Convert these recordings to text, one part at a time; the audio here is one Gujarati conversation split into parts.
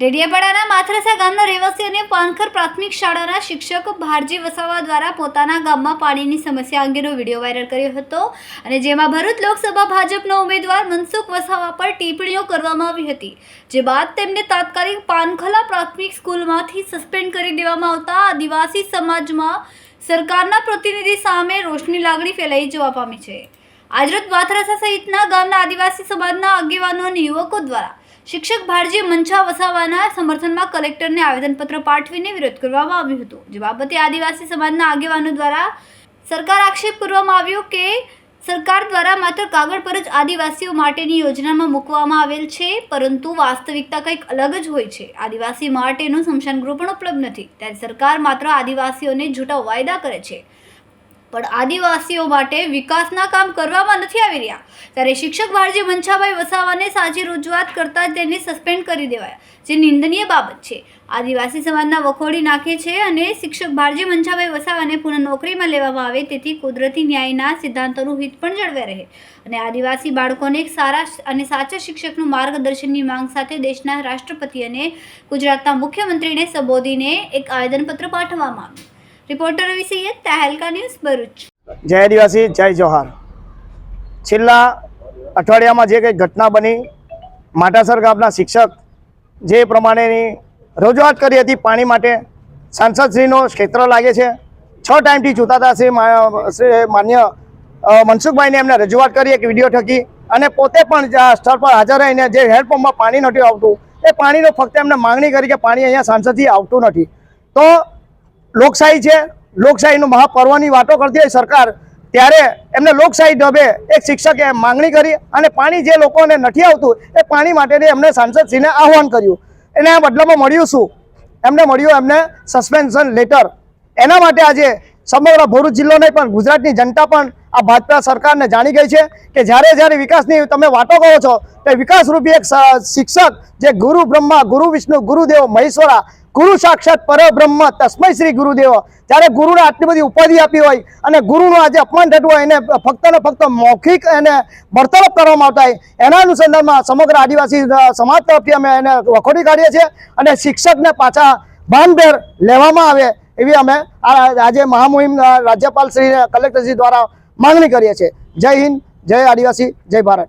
ડેડિયાપાડાના માથરસા ગામના રહેવાસી અને પાનખર પ્રાથમિક શાળાના શિક્ષક ભારજી વસાવા દ્વારા પોતાના ગામમાં પાણીની સમસ્યા અંગેનો વીડિયો વાયરલ કર્યો હતો અને જેમાં ભરૂચ લોકસભા ભાજપના ઉમેદવાર મનસુખ વસાવા પર ટિપ્પણીઓ કરવામાં આવી હતી. જે બાદ તેમને તાત્કાલિક પાનખલા પ્રાથમિક સ્કૂલમાંથી સસ્પેન્ડ કરી દેવામાં આવતા આદિવાસી સમાજમાં સરકારના પ્રતિનિધિ સામે રોષની લાગણી ફેલાઈ જવા પામી છે. આજરોજ માથરાસા સહિતના ગામના આદિવાસી સમાજના આગેવાનો અને યુવકો દ્વારા શિક્ષક ભારજી મંછા વસાવાના સમર્થનમાં કલેક્ટરને આવેદનપત્ર પાઠવીને વિરોધ કરવામાં આવ્યો હતો. જે બાબતે આદિવાસી સમાજના આગેવાનો દ્વારા સરકાર આક્ષેપ કરવામાં આવ્યો કે સરકાર દ્વારા માત્ર કાગળ પર જ આદિવાસીઓ માટેની યોજનામાં મૂકવામાં આવેલ છે, પરંતુ વાસ્તવિકતા કંઈક અલગ જ હોય છે. આદિવાસી માટેનું સ્મશાન ગૃહ પણ ઉપલબ્ધ નથી. ત્યારે સરકાર માત્ર આદિવાસીઓને જૂટા વાયદા કરે છે. પણ આદિવાસીઓ માટે વિકાસના કામ કરવામાં નથી આવી રહ્યા. ત્યારે શિક્ષક ભારજી મનછાભાઈ વસાવાને સાચી રજૂઆત કરતા તેને સસ્પેન્ડ કરી દેવાયા, જે નિંદનીય બાબત છે. આદિવાસી સમાજના વખોડી નાખે છે અને શિક્ષક ભારજી મનછાભાઈ વસાવાને પુનઃ નોકરીમાં લેવામાં આવે તેથી કુદરતી ન્યાયના સિદ્ધાંતોનું હિત પણ જળવાઈ રહે. અને આદિવાસી બાળકોને એક સારા અને સાચા શિક્ષકનું માર્ગદર્શનની માંગ સાથે દેશના રાષ્ટ્રપતિ અને ગુજરાતના મુખ્યમંત્રીને સંબોધીને એક આવેદનપત્ર પાઠવવામાં આવ્યું. રિપોર્ટર વિશે તહેલકા ન્યૂઝ ભરૂચ. જય આદિવાસી, જય જોહાર. છેલ્લા અઠવાડિયામાં જે કંઈ ઘટના બની, માટાસર ગામના શિક્ષક જે પ્રમાણેની રજૂઆત કરી હતી પાણી માટે, સાંસદશ્રીનો ક્ષેત્ર લાગે છે. છ ટાઈમથી ચૂંટાતા શ્રી શ્રી માન્ય મનસુખભાઈને એમને રજૂઆત કરી, એક વીડિયો થકી અને પોતે પણ સ્થળ પર હાજર રહીને જે હેન્ડપંપમાં પાણી નથી આવતું, એ પાણીનો ફક્ત એમને માંગણી કરી કે પાણી અહીંયા સાંસદથી આવતું નથી. તો લોકશાહી છે. લોકશાહીનું મહાપર્વની વાતો કરતી હોય સરકાર, ત્યારે એમને લોકશાહી ઢબે એક શિક્ષકે માંગણી કરી અને પાણી જે લોકોને નથી આવતું, એ પાણી માટેની એમને સાંસદશ્રીને આહવાન કર્યું. એને બદલામાં મળ્યું શું? એમને મળ્યું એમને સસ્પેન્શન લેટર એના માટે આજે સમગ્ર ભરૂચ જિલ્લો નહીં, પણ ગુજરાતની જનતા પણ આ ભાજપા સરકારને જાણી ગઈ છે કે જ્યારે જ્યારે વિકાસની તમે વાતો કરો છો, તે વિકાસરૂપી એક શિક્ષક જે ગુરુ બ્રહ્મા, ગુરુ વિષ્ણુ, ગુરુદેવ, મહેશ્વરા ગુરુ સાક્ષાત પરબ્રહ્મ તસ્મય શ્રી ગુરુદેવ. જ્યારે ગુરુને આટલી બધી ઉપાધિ આપી હોય અને ગુરુનું આજે અપમાન થતું હોય એને ફક્ત ને ફક્ત મૌખિક એને બરતરફ કરવામાં આવતા હોય એના અનુસંધાનમાં સમગ્ર આદિવાસી સમાજ તરફથી અમે એને વખોડી કાઢીએ છીએ અને શિક્ષકને પાછા ભાનભેર લેવામાં આવે એવી અમે આજે મહામુહિમ રાજ્યપાલ શ્રી કલેક્ટરશ્રી દ્વારા માંગણી કરીએ છીએ. જય હિન્દ જય આદિવાસી જય ભારત.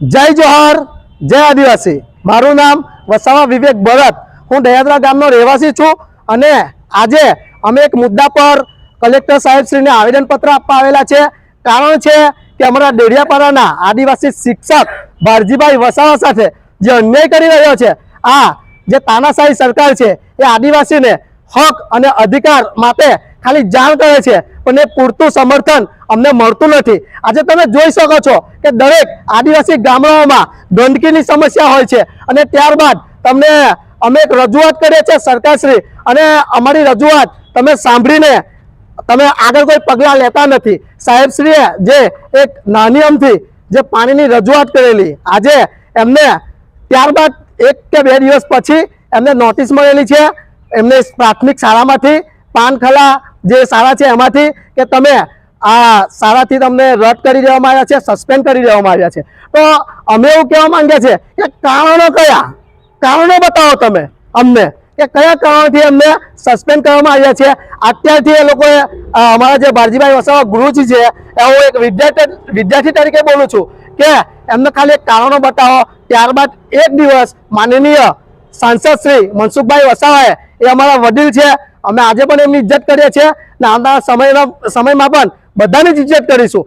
જય જોહર જય આદિવાસી. મારું નામ વસાવા વિવેક ભરત. હું દયાદરા ગામનો રહેવાસી છું અને આજે અમે એક મુદ્દા પર કલેક્ટર સાહેબશ્રીને આવેદનપત્ર આપવા આવેલા છે. કારણ છે કે અમારા ડેડિયાપાડાના આદિવાસી શિક્ષક ભારજીભાઈ વસાવા સાથે જે અન્યાય કરી રહ્યો છે, આ જે તાનાશાહી સરકાર છે, એ આદિવાસીને હક અને અધિકાર માટે ખાલી જાણ કરે છે, પણ એ પૂરતું સમર્થન અમને મળતું નથી. આજે તમે જોઈ શકો છો કે દરેક આદિવાસી ગામડાઓમાં ગંદકીની સમસ્યા હોય છે અને ત્યારબાદ તમને અમે એક રજૂઆત કરીએ છીએ સરકારશ્રી. અને અમારી રજૂઆત તમે સાંભળીને તમે આગળ કોઈ પગલાં લેતા નથી. સાહેબશ્રીએ જે એક નાની અમથી જે પાણીની રજૂઆત કરેલી, આજે એમને ત્યારબાદ એક કે બે દિવસ પછી એમને નોટિસ મળેલી છે. એમને પ્રાથમિક શાળામાંથી, પાનખલા જે શાળા છે એમાંથી કે તમે આ શાળાથી તમને રદ કરી દેવામાં આવ્યા છે, સસ્પેન્ડ કરી દેવામાં આવ્યા છે. તો અમે એવું કહેવા માંગીએ છીએ કે કારણો કયા? કારણો બતાવો તમે અમને. કે કયા કારણથી અમને સસ્પેન્ડ કરવામાં આવ્યા છે? અત્યારથી એ લોકોએ અમારા જે બારજીભાઈ વસાવા ગુરુજી છે, એ હું એક વિદ્યાર્થી વિદ્યાર્થી તરીકે બોલું છું કે એમને ખાલી એક કારણો બતાવો. ત્યારબાદ એક દિવસ માનનીય સાંસદ શ્રી મનસુખભાઈ વસાવાએ, એ અમારા વડીલ છે, અમે આજે પણ એમની ઇજ્જત કરીએ છીએ અને આવનારા સમયના, સમયમાં પણ બધાની જ ઇજ્જત કરીશું.